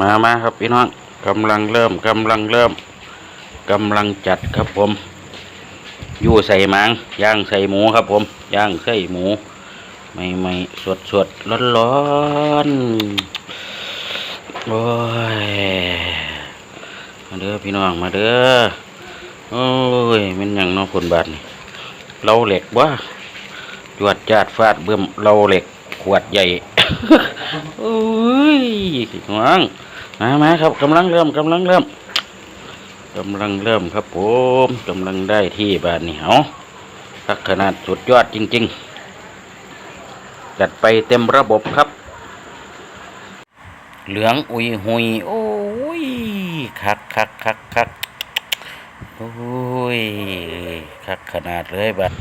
มามาครับพี่น้องกำลังเริ่มกำลังเริ่มกำลังจัดครับผมอยู่ใส่หมางย่างใส่หมูครับผม ย่างใส่หมูไม่ไม่สดสดร้อนร้อนๆโอ้ยมาเด้อพี่น้องมาเด้อโอ้ยมันยังน้องคนบาทนี่เราเหล็กว่าจวดจาดฟาดเบิ่มเราเหล็กขวดใหญ่ โอ้ยน้องมามาครับกำลังเริ่มกำลังเริ่มกำลังเริ่มครับผมกำลังได้ที่บาทนี่เอาพักขนาดสุดยอดจริง ๆ จัดไปเต็มระบบครับ เหลืองอุยหุยโอ้ยคักคักคักคักโอ้ยคักขนาดเลยบัด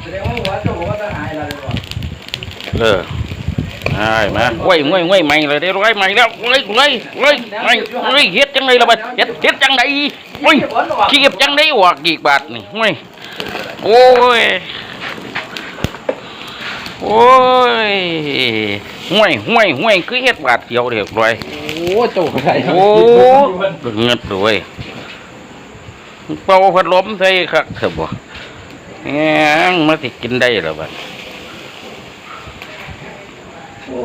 แสดงว่าหัวเจ้าหัวจะหายอะไรก่อน เออใช่มาเว้ยเว้ยเว้ยใหม่เลยได้ร้อยใหม่แล้วเว้ยเว้ยเว้ยใหม่เว้ยเฮ็ดจังไดล่ะบัดเฮ็ดเฮ็ดจังไดเว้ยขี้เก็บจังไดออกอีกบาทนี่เว้ยโอ้ยโอ้ยห่วยห่วยห่วยคือเฮ็ดบาทเดียวเรียบร้อยโอ้เจ้าอะไรโอ้เงิดด้วยเป่าพัดลมใส่คักเถอะบ่แหงมาสิกินได้เหรอบัด โอ้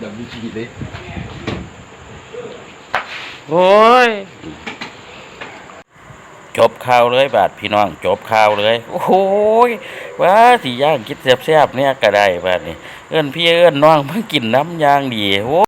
ดับบิชีเลยโอ้ย จบข่าวเลยบาดพี่น้อง จบข่าวเลย โอ้ยว่าสิย่างคิดแซ่บๆเนี่ยก็ได้บาดนี่เอิ้นพี่เอิ้นน้องมากินน้ำยางดีโอ้